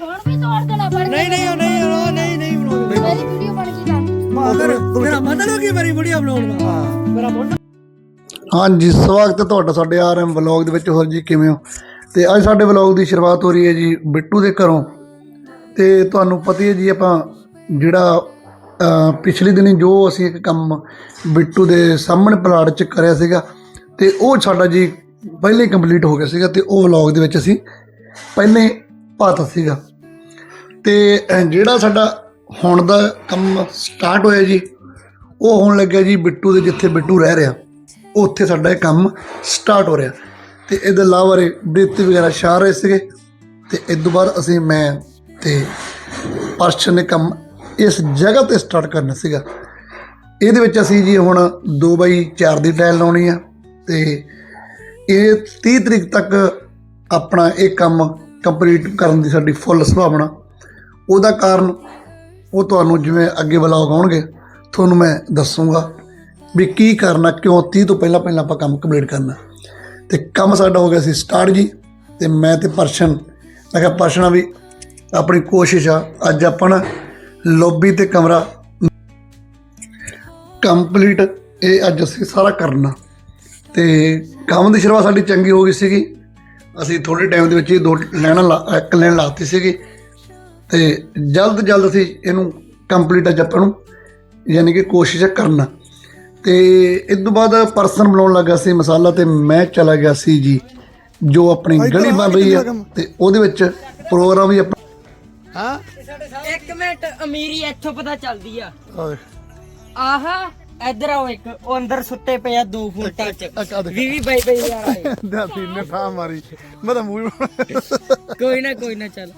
Phone ਵੀ ਤੋੜ ਦੇਣਾ ਫੜ ਕੇ ਨਹੀਂ ਨਹੀਂ ਉਹ ਨਹੀਂ ਉਹ ਨਹੀਂ ਨਹੀਂ ਬਣਾਉਂਦੇ। ਮੇਰੀ ਵੀਡੀਓ ਬਣ ਗਈ ਤਾਂ ਮਾਦਰ ਤੇਰਾ ਮਤਲਬ ਕੀ ਮੇਰੀ ਵੀਡੀਓ ਬਣਾਉਣ ਦਾ ਮੇਰਾ ਮੁੰਡਾ ਹਾਂਜੀ ਸਵਾਗਤ ਹੈ ਤੁਹਾਡਾ ਸਾਡੇ ਆਰਐਮ ਵਲੌਗ ਦੇ ਵਿੱਚ। ਹੋਰ ਜੀ ਕਿਵੇਂ ਹੋ? ਤੇ ਅੱਜ ਸਾਡੇ ਵਲੌਗ ਦੀ ਸ਼ੁਰੂਆਤ ਹੋ ਰਹੀ ਹੈ ਜੀ ਬਿੱਟੂ ਦੇ ਘਰੋਂ। ਤੇ ਤੁਹਾਨੂੰ ਪਤਾ ਹੀ ਹੈ ਜੀ ਆਪਾਂ ਜਿਹੜਾ ਪਿਛਲੇ ਦਿਨੀ ਜੋ ਅਸੀਂ ਇੱਕ ਕੰਮ ਬਿੱਟੂ ਦੇ ਸਾਹਮਣੇ ਪਲਾਟ 'ਚ ਕਰਿਆ ਸੀਗਾ ਤੇ ਉਹ ਸਾਡਾ ਜੀ ਪਹਿਲੇ ਕੰਪਲੀਟ ਹੋ ਗਿਆ ਸੀਗਾ ਤੇ ਉਹ ਵਲੌਗ ਦੇ ਵਿੱਚ ਅਸੀਂ ਪਹਿਲੇ ਪਾਤਾ ਸੀਗਾ। ਤੇ ਜਿਹੜਾ ਸਾਡਾ ਹੁਣ ਦਾ ਕੰਮ ਸਟਾਰਟ ਹੋਇਆ ਜੀ, ਉਹ ਹੋਣ ਲੱਗਿਆ ਜੀ ਬਿੱਟੂ ਦੇ ਜਿੱਥੇ ਬਿੱਟੂ ਰਹਿ ਰਿਹਾ, ਉੱਥੇ ਸਾਡਾ ਇਹ ਕੰਮ ਸਟਾਰਟ ਹੋ ਰਿਹਾ। ਤੇ ਇਹਦੇ ਇਲਾਵਾ ਬ੍ਰਿਤੀ ਵਗੈਰਾ ਛਾ ਰਹੇ ਸੀਗੇ, ਤੇ ਇਸ ਤੋਂ ਬਾਅਦ ਅਸੀਂ ਮੈਂ ਤੇ ਪਰਸ਼ਨ ਨੇ ਕੰਮ ਇਸ ਜਗ੍ਹਾ ਤੇ ਸਟਾਰਟ ਕਰਨਾ ਸੀਗਾ। ਇਹਦੇ ਵਿੱਚ ਅਸੀਂ ਜੀ ਹੁਣ 2 ਬਾਈ 4 ਦੀ ਟਾਇਲ ਲਾਉਣੀ ਆ, ਤੇ ਇਹ 30 ਤਰੀਕ ਤੱਕ ਆਪਣਾ ਇਹ ਕੰਮ ਕੰਪਲੀਟ ਕਰਨ ਦੀ ਸਾਡੀ ਫੁੱਲ ਸੰਭਾਵਨਾ ਉਹਦਾ ਕਾਰਨ ਉਹ ਤੁਹਾਨੂੰ ਜਿਵੇਂ ਅੱਗੇ ਵਲੌਗ ਆਉਣਗੇ, ਤੁਹਾਨੂੰ ਮੈਂ ਦੱਸੂਗਾ ਵੀ ਕੀ ਕਰਨਾ, ਕਿਉਂ 30 ਤੋਂ ਪਹਿਲਾਂ ਪਹਿਲਾਂ ਆਪਾਂ ਕੰਮ ਕੰਪਲੀਟ ਕਰਨਾ। ਤੇ ਕੰਮ ਸਾਡਾ ਹੋ ਗਿਆ ਸੀ ਸਟਾਰਟ ਜੀ, ਤੇ ਮੈਂ ਤੇ ਪਰਸ਼ਨ, ਮੈਂ ਕਿਹਾ ਪਰਸ਼ਨਾ ਵੀ ਆਪਣੀ ਕੋਸ਼ਿਸ਼ ਆ, ਅੱਜ ਆਪਾਂ ਨਾ ਲੌਬੀ ਤੇ ਕਮਰਾ ਕੰਪਲੀਟ ਇਹ ਅੱਜ ਅਸੀਂ ਸਾਰਾ ਕਰਨਾ। ਤੇ ਕੰਮ ਦੀ ਸ਼ੁਰੂਆਤ ਸਾਡੀ ਚੰਗੀ ਹੋ ਗਈ ਸੀਗੀ। ਅਸੀਂ ਥੋੜੇ ਟਾਈਮ ਦੇ ਵਿੱਚ ਹੀ ਦੋ ਲੈਣਾ ਲਾ, ਇੱਕ ਲੈਣ ਲਾਤੀ ਸੀਗੀ। ਤੇ ਜਲਦ ਜਲਦ ਅਸੀਂ ਇਹਨੂੰ ਕੰਪਲੀਟ ਅੱਜ ਆਪਾਂ ਨੂੰ ਯਾਨੀ ਕਿ ਕੋਸ਼ਿਸ਼ ਕਰਨਾ। ਤੇ ਇਸ ਤੋਂ ਬਾਅਦ ਪਰਸਨ ਬਣਾਉਣ ਲੱਗਾ ਸੀ ਮਸਾਲਾ ਤੇ ਮੈਂ ਚਲਾ ਗਿਆ ਸੀ ਜੀ ਜੋ ਆਪਣੀ ਗਲੀ ਬਣ ਰਹੀ ਆ। ਤੇ ਉਹਦੇ ਵਿੱਚ ਪ੍ਰੋਗਰਾਮ ਵੀ ਹਾਂ? ਇੱਕ ਮਿੰਟ ਅਮੀਰੀ ਇੱਥੋਂ ਪਤਾ ਚੱਲਦੀ ਆ। ਆਹਾ ਇੱਧਰ ਆਓ ਇੱਕ ਉਹ ਅੰਦਰ ਸੁੱਤੇ ਪਏ ਆ 2 ਫੁੱਟਾਂ ਚ। ਆ ਦੇਖ। 20 ਬਾਈ ਬਾਈ ਯਾਰ ਆਏ ਦਾਦੀ ਨੇ ਠਾ ਮਾਰੀ। ਮੈਂ ਤਾਂ ਮੂੰਹ ਕੋਈ ਨਾ ਕੋਈ ਨਾ ਚੱਲ।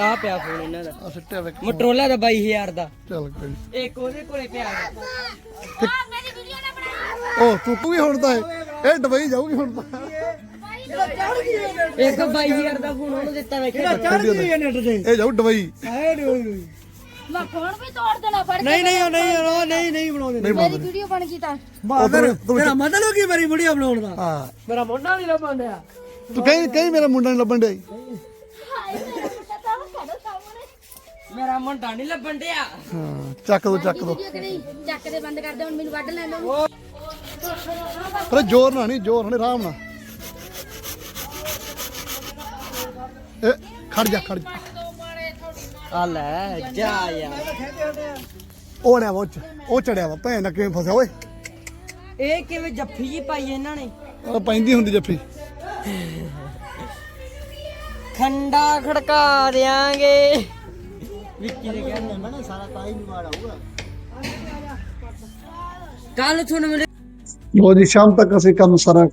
ਆ ਪਿਆ ਫੋਨ ਇਹਨਾਂ ਦਾ। ਸਿੱਟਿਆ ਵੇਖ ਮਟਰੋਲਾ ਦਾ 22000 ਦਾ। ਚੱਲ ਕੋਈ ਇੱਕ ਉਹਦੇ ਕੋਲੇ ਪਿਆ ਵਾ। ਮੇਰੀ ਵੀਡੀਓ ਨਾ ਬਣਾ ਉਹ ਤੂੰ ਵੀ ਹੁਣ ਤਾਂ ਇਹ ਇਹ ਡਬਈ ਜਾਊਗੀ ਹੁਣ ਤਾਂ। ਇੱਕ 22000 ਦਾ ਫੋਨ ਉਹਨੂੰ ਦਿੱਤਾ ਗਈ ਇਹ ਨੈਟ ਤੇ। ਇਹ ਜਾਊ ਓਏ ਮੈਂ ਫੋਨ ਵੀ ਤੋੜ ਦੇਣਾ? ਫੜ ਕੇ ਨਹੀਂ ਨਹੀਂ ਉਹ ਨਹੀਂ ਉਹ ਨਹੀਂ ਨਹੀਂ ਬਣਾਉਂਦੇ। ਮੇਰੀ ਵੀਡੀਓ ਬਣ ਗਈ ਤਾਂ। ਮਾਦਰ ਤੇਰਾ ਮਤਲਬ ਕੀ ਮੇਰੀ ਵੀਡੀਓ ਬਣਾਉਣ ਦਾ? ਹਾਂ। ਮੇਰਾ ਮੁੰਡਾ ਨਹੀਂ ਲੱਭਣ ਡਿਆ। ਤੂੰ ਕਹੀਂ ਕਹੀਂ ਮੇਰਾ ਮੁੰਡਾ ਨਹੀਂ ਲੱਭਣ ਡਿਆ। ਹਾਏ ਮੇਰਾ ਮੁੰਡਾ ਤਾਂ ਖੜੋ ਸਾਹਮਣੇ ਮੇਰਾ ਮੁੰਡਾ ਨਹੀਂ ਲੱਭਣ ਡਿਆ। ਹਾਂ ਚੱਕ ਦੋ ਚੱਕ ਦੋ। ਵੀਡੀਓ ਚੱਕ ਦੇ ਬੰਦ ਕਰ ਦੇ ਹੁਣ ਮੈਨੂੰ ਵੱਢ ਲੈਣ ਦੋ ਪਰ ਜ਼ੋਰ ਨਾਲ ਨਹੀਂ ਜ਼ੋਰ ਨਾਲ ਆਰਾਮ ਨਾਲ। ਇਹ ਖੜ ਜਾ ਖੜ ਜਾ। ਆ ਲੈ ਜਾ ਯਾਰ। ਉਹ ਨੇ ਉਹ ਚ- ਉਹ ਚੜਿਆ ਵਾ ਭੈਣ ਨਾਲ ਕਿਵੇਂ ਫਸਿਆ ਓਏ। ਇਹ ਕਿਵੇਂ ਜੱਫੀ ਜੀ ਪਾਈ ਇਹਨਾਂ ਨੇ? ਉਹ ਪੈਂਦੀ ਹੁੰਦੀ ਜੱਫੀ। ਖੰਡਾ ਖੜਕਾ ਦੇਾਂਗੇ ਵਿੱਕੀ ਨੇ ਕਿਹਾ ਨਾ ਨਾ ਸਾਰਾ ਤਾਈ ਨੂੰ ਵਾੜਾ ਹੋਊਗਾ ਕੱਲ ਤੁਹਾਨੂੰ ਮੇਰੇ ਲੋ ਜੀ ਸ਼ਾਮ ਤੱਕ ਅਸੀਂ ਕੰਮ ਸਾਰਾ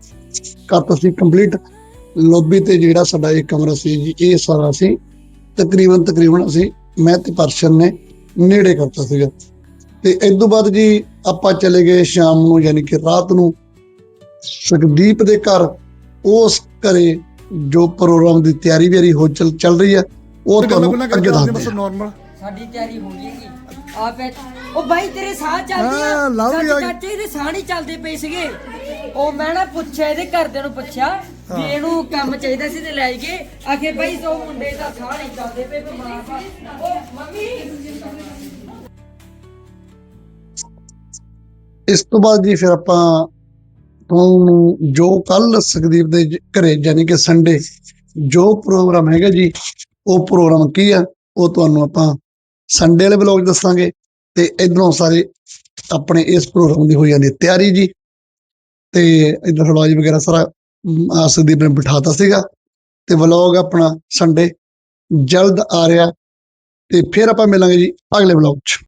ਕਰਤਾ ਸੀ ਕੰਪਲੀਟ ਲੌਬੀ ਤੇ ਜਿਹੜਾ ਸਾਡਾ ਇਹ ਕਮਰਾ ਸੀ ਜੀ ਇਹ ਸਾਰਾ ਸੀ ਤਕਰੀਬਨ ਤਕਰੀਬਨ ਅਸੀਂ ਮੈਂ ਤੇ ਪਰਸ਼ਨ ਨੇ ਨੇੜੇ ਕਰਤਾ ਸੀਗਾ। ਤੇ ਇਸ ਤੋਂ ਬਾਅਦ ਜੀ ਆਪਾਂ ਚਲੇ ਗਏ ਸ਼ਾਮ ਨੂੰ ਯਾਨੀ ਕਿ ਰਾਤ ਨੂੰ। ਸੁਖਦੀਪ ਦੇ ਘਰ ਉਸ ਘਰੇ ਜੋ ਪ੍ਰੋਗਰਾਮ ਦੀ ਤਿਆਰੀ ਵਿਆਰੀ ਹੋ ਚੱਲ ਚੱਲ ਰਹੀ ਹੈ ਉਹ ਤੁਹਾਨੂੰ ਅੱਗੇ ਦੱਸਦੇ ਹਾਂ ਨਾਰਮਲ ਸਾਡੀ ਤਿਆਰੀ ਹੋ ਗਈ ਆ ਪੈ ਉਹ ਬਾਈ ਤੇਰੇ ਸਾਹ ਚੱਲਦੇ ਆ। ਹਾਂ, ਲਵ। ਚਾਚੇ ਦੇ ਸਾਹ ਨਹੀਂ ਚੱਲਦੇ ਪਏ ਸੀਗੇ। ਉਹ ਮੈਂ ਨਾ ਪੁੱਛਿਆ ਇਹਦੇ ਘਰਦਿਆਂ ਨੂੰ ਪੁੱਛਿਆ ਵੀ ਇਹਨੂੰ ਕੰਮ ਚਾਹੀਦਾ ਸੀ ਤੇ ਲੈ ਗਏ। ਆਖੇ ਬਾਈ ਤੋ ਮੁੰਡੇ ਦਾ ਸਾਹ ਨਹੀਂ ਚੱਲਦੇ ਪਏ ਬਿਮਾਰ ਆ ਉਹ ਮੰਮੀ! ਇਸ ਤੋਂ ਬਾਅਦ ਜੀ ਫਿਰ ਆਪਾਂ ਤੁਹਾਨੂੰ ਜੋ ਕੱਲ ਸੁਖਦੀਪ ਦੇ ਜ- ਘਰੇ ਯਾਨੀ ਕਿ ਸੰਡੇ ਜੋ ਪ੍ਰੋਗਰਾਮ ਹੈਗਾ ਜੀ ਉਹ ਪ੍ਰੋਗਰਾਮ ਕੀ ਆ ਉਹ ਤੁਹਾਨੂੰ ਆਪਾਂ ਸੰਡੇ ਵਾਲੇ ਬਲੌਗ ਦੱਸਾਂਗੇ ਤੇ ਇਧਰੋਂ ਸਾਰੇ ਆਪਣੇ ਇਸ ਪ੍ਰੋਗਰਾਮ ਦੀ ਹੋ ਜਾਂਦੀ ਤਿਆਰੀ ਜੀ। ਤੇ ਇਧਰ ਹਲਵਾਈ ਵਗੈਰਾ ਸਾਰਾ ਅਮ, ਨੇ ਬਿਠਾਤਾ ਸੀਗਾ ਤੇ ਵਲੌਗ ਆਪਣਾ ਸੰਡੇ ਜਲਦ ਆ ਰਿਹਾ ਤੇ ਫਿਰ ਆਪਾਂ ਮਿਲਾਂਗੇ ਜੀ ਅਗਲੇ ਬਲੌਗ 'ਚ।